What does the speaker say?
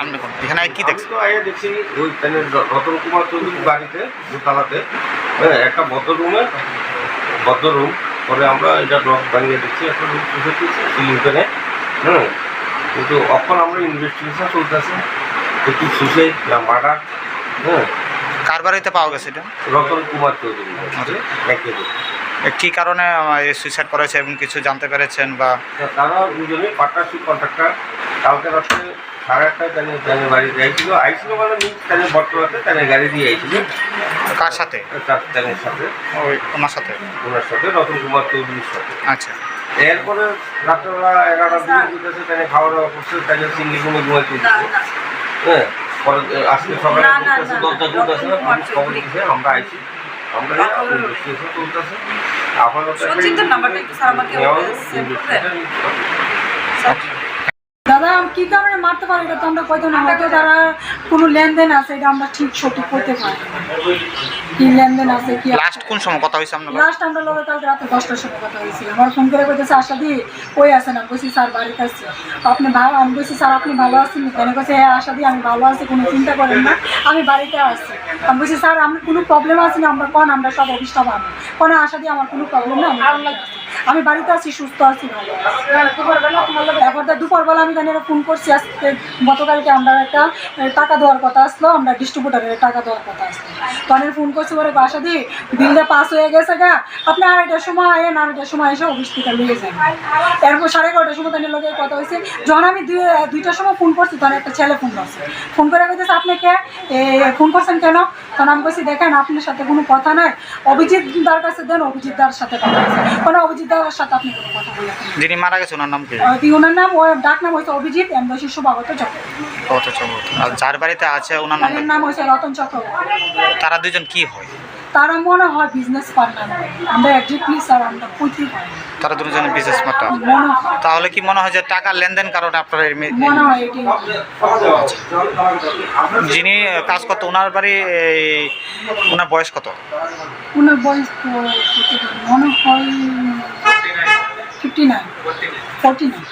আপনি এখানে কি আমি তো আগে দেখছি ওই রতন কুমার চৌধুরীর বাড়িতে দোতলাতে। হ্যাঁ একটা বদ্ধ রুমে বদ্ধ রুম। পরে আমরা এটা লক বানিয়ে দেখছি একটা রুম চুষে দিয়েছি সিলিং হ্যাঁ কিন্তু এখন আমরা ইনভেস্টিগেশন চলতেছে। যে কি সুইসাইড না মার্ডার। হ্যাঁ। কার বাড়িতে পাওয়া গেছে এটা? রতন কুমার চৌধুরী। কি কারণে সুইসাইড করেছে এবং কিছু জানতে পেরেছেন বা? তারা দুজনেই পার্টনারশিপ কন্ট্রাক্টর কালকে রাত্রে সাড়ে আটটায় তাদের তাদের বাড়িতে আইছিল আইছিল মানে মিন্স তাদের বর্তমানে তাদের গাড়ি দিয়ে আইছিল। কার সাথে? তার তাদের সাথে। ওই ওনার সাথে? ওনার সাথে রতন কুমার চৌধুরীর সাথে। আচ্ছা। এরপরে রাত্রেবেলা দিকে যেতেছে তাহলে খাওয়া দাওয়া করছে তাহলে সিঙ্গি রুমে ঘুমাইতে দিচ্ছে হ্যাঁ পরে আজকে সকালে না, না, দরজা খুলতেছে না পুলিশ খবর দিচ্ছে আমরা আইছি। দাদা কি কারণে মারতে পারে এটা তো আমরা কইতে না হয়তো তারা কোনো লেনদেন আছে এটা আমরা ঠিক সঠিক করতে পারি। না। কি লেনদেন আছে কি লাস্ট কোন সময় কথা হয়েছে আপনার লাস্ট আমরা লোকের কালকে রাতে দশটার সময় কথা হয়েছি আমার ফোন করে কইতেছে আশা কই আছেন? আমি বলছি স্যার বাড়িতে আসছি আপনি ভালো আমি বলছি স্যার আপনি ভালো আছেন? কেন কইছে হ্যাঁ আশা দি আমি ভালো আছি কোনো চিন্তা করেন না। আমি বাড়িতে আসছি আমি বলছি, স্যার, আমার কোনো প্রবলেম আছে না? আমরা কোন, আমরা সব অফিসটা পাবো কোনো আশা দিয়ে আমার কোনো প্রবলেম না। আমি বাড়িতে আছি। সুস্থ আছি, ভালো। তারপর দুপুরবেলা আমি জানি ফোন করছি, আজকে গতকালকে আমরা একটা টাকা দেওয়ার কথা আসলো, আমরা ডিস্ট্রিবিউটারের টাকা দেওয়ার কথা আসলো। তো আমি ফোন করছি, বলে, বাসা দি বিলটা পাস হয়ে গেছে গা, আপনি আড়াইটার সময় আয়েন, আড়াইটার সময় এসে অফিস থেকে নিয়ে যান। এরপর সাড়ে এগারোটার সময় তাদের লোকের কথা হয়েছে, যখন আমি দুই, দুইটার সময় ফোন করছি, তখন একটা ছেলে ফোন করছে ফোন করে বলতেছে আপনি কে? ফোন করছেন কেন? তখন আমি বলছি দেখেন, আপনার সাথে কোনো কথা নাই। অভিজিৎ দার কাছে দেন, অভিজিৎ দার সাথে কথা কোনো অভিজিৎ দার সাথে আপনি কোনো কথা বলে যিনি মারা গেছে ওনার নাম কি? ওনার নাম ওর ডাক নাম হয়েছে অভিজিৎ এম বয়সী শুভাগত চক্রবর্তী। আর যার বাড়িতে আছে ওনার নাম নাম হয়েছে রতন চক্রবর্তী। তারা দুজন কি হয়? তারা মনে হয় বিজনেস পার্টনার আমরা একজাক্টলি স্যার আমরা কইতে পারি। তারা দুজনের বিজনেস পার্টনার তাহলে কি মনে হয় যে টাকার লেনদেন কারণে আপনার মনে হয় যিনি কাজ করতো ওনার বাড়ি এই, ওনার বয়স কত? ওনার বয়স মনে হয় ফিফটি নাইন ফোরটি নাইন